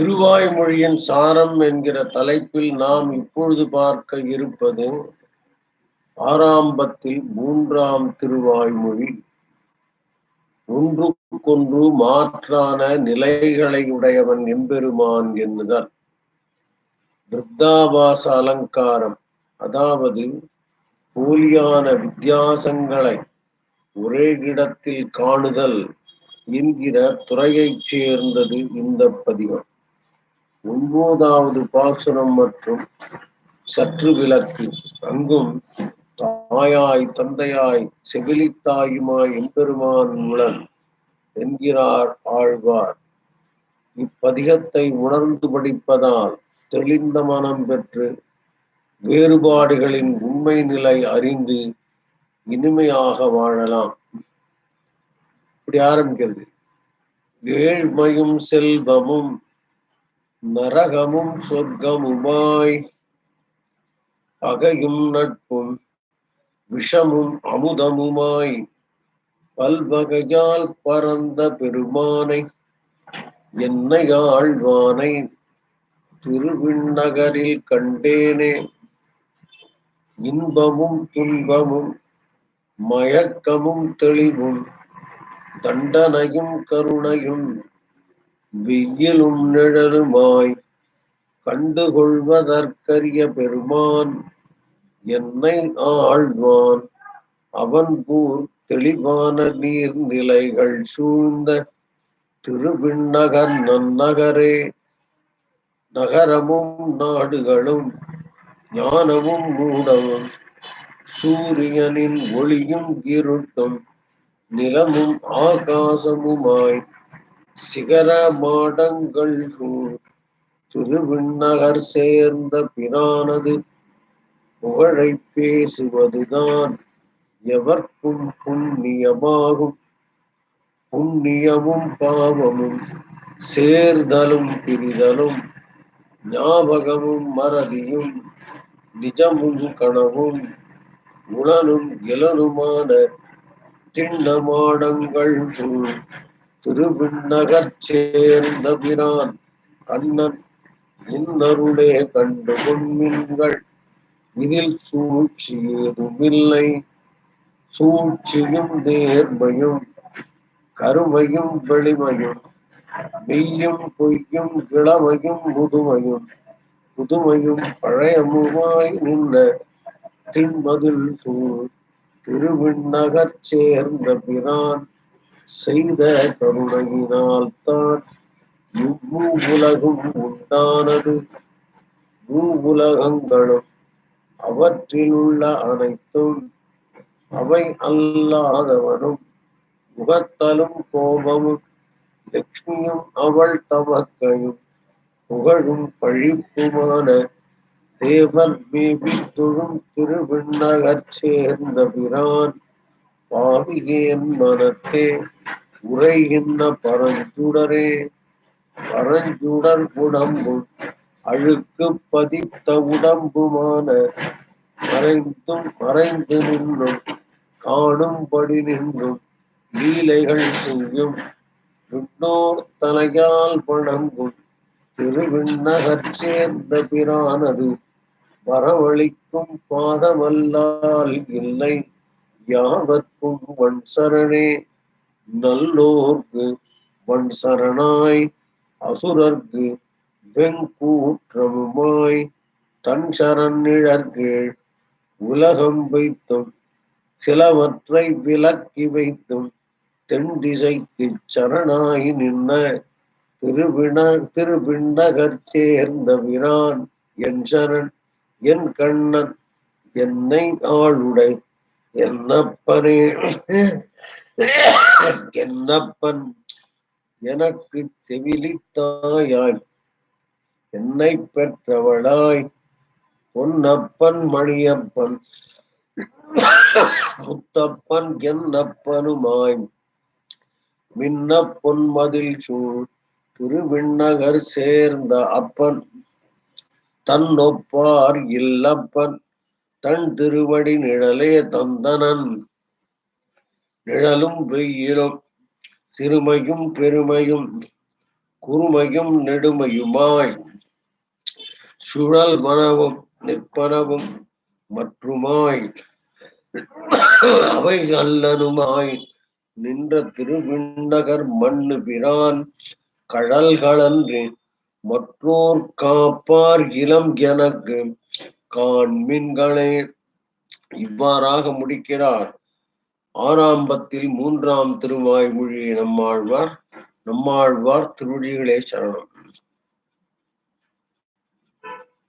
திருவாய்மொழியின் சாரம் என்கிற தலைப்பில் நாம் இப்பொழுது பார்க்க இருப்பது ஆராம்பத்தில் மூன்றாம் திருவாய்மொழி. ஒன்றுக்கொன்று மாற்றான நிலைகளை உடையவன் எம்பெருமான் என்னுதல் விருத்தாபாச அலங்காரம் அதாவது போலியான வித்தியாசங்களை ஒரே இடத்தில் காணுதல் என்கிற துறையைச் சேர்ந்தது இந்த பதிகம். ஒன்பதாவது பாசுரம் மற்றும் சற்று விளக்கு. அங்கும் தாயாய் தந்தையாய் செவிலித்தாயுமாய் எம்பெருமான் உளன் என்கிறார் ஆழ்வார். இப்பதிகத்தை உணர்ந்து படிப்பதால் தெளிந்த மனம் பெற்று வேறுபாடுகளின் உண்மை நிலை அறிந்து இனிமையாக வாழலாம். இப்படி ஆரம்பிக்கிறது. ஏழ்மையும் செல்வமும் நரகமும் சொர்க்கமுமாய் அகையும் நட்பும் விஷமும் அமுதமுமாய் பல்வகையால் பரந்த பெருமானை என்னை ஆழ்வானை திருவிண்ணகரில் கண்டேனே. இன்பமும் துன்பமும் மயக்கமும் தெளிவும் தண்டனையும் கருணையும் வெயிலும் நிழலுமாய் கண்டுகொள்வதற்கரிய பெருமான் என்னை ஆழ்வான் அவன் பூர் தெளிவான நீர்நிலைகள் சூழ்ந்த திருவிண்ணகர் நன்னகரே. நகரமும் நாடுகளும் ஞானமும் மூடவும் சூரியனின் ஒளியும் இருட்டும் நிலமும் ஆகாசமுமாய் சிகர மாடங்கள் சூழ் திருவிண்ணகர் சேர்ந்த பிரானது புகழை பேசுவதுதான் எவர்க்கும் புண்ணியமாகும். புண்ணியமும் பாவமும் சேர்தலும் பிரிதலும் ஞாபகமும் மறதியும் நிஜமும் கனவும் உணனும் இளனுமான திண்ணமாடங்கள் திருவிண்ணகர் சேர்ந்த பிரான் கண்ணன் இன்னருளே கண்டு பொன்மின்கள். இதில் சூழ்ச்சி ஏதுமில்லை. சூழ்ச்சியும் நேர்மையும் கருமையும் வெளிமையும் மெய்யும் பொய்யும் கிழமையும் முதுமையும் புதுமையும் பழையமுமாய் நின்ற திண்மதில் சூழ் திருவிண்ணகர் சேர்ந்த பிரான் செய்த கருணையினால் தான் இவ்வுலகும் உண்டானது. மூவுலகங்களும் அவற்றில் உள்ள அனைத்தும் அவை அல்லாதவனும் முகத்தலும் கோபமும் லட்சுமியும் அவள் தமக்கையும் புகழும் பழிப்புமான தேவர் மேவி தொழும் திருவிண்ணகர் சேர்ந்த பிரான் பாவிகேன் மனத்தே உரைகின்ற பரஞ்சுடரே? பரஞ்சுடர் உடம்பு அழுக்கு பதித்த உடம்புமான மறைந்தும் மறைந்து நின்றும் காணும்படி நின்றும் லீலைகள் செய்யும் விண்ணோர் தலையால் வணங்கும் திருவிண்ணகர் சேர்ந்த பிரானது வரவழிக்கும் பாதமல்லால் இல்லை. யாவர்க்கும் வன் சரணே. நல்லோர்க்கு வன் சரணாய். அசுரர்க்கு வெங்கூற்றமுமாய். தன் சரணிழர்கள் உலகம் வைத்தும் சிலவற்றை விலக்கி வைத்தும் தென் திசைக்கு சரணாய் நின்ன திருவிண திருவிண்ணகர் சேர்ந்த விரான் என் சரண் என் கண்ணன் என்னை ஆளுடை. என்னப்பனே என்னப்பன் எனக்கு செவிலித்தாயாய் என்னை பெற்றவளாய். பொன்னப்பன் மணியப்பன் முத்தப்பன் என்னப்பனுமாய் மின்ன பொன்மதில் சூழ். திருவிண்ணகர் சேர்ந்த அப்பன். தன்னொப்பார் இல்லப்பன். தன் திருவடி நிழலே தந்தனன். நிழலும் வெயிலும் சிறுமையும் பெருமையும் குறுமையும் நெடுமையுமாய். சுழல் மனவும் நிற்பனவும் மற்றுமாய். அவை அல்லனுமாய். நின்ற திருவிண்டகர் மண்ணு பிரான் கழல்களன்றி மற்றோர் காப்பார் இளம் எனக்கு. காண்மின்களே இவ்வாறாக முடிக்கிறார். ஆறாம்பத்தில் மூன்றாம் திருவாய்மொழி நம்மாழ்வார் நம்மாழ்வார் திருவடிகளே சரணம்.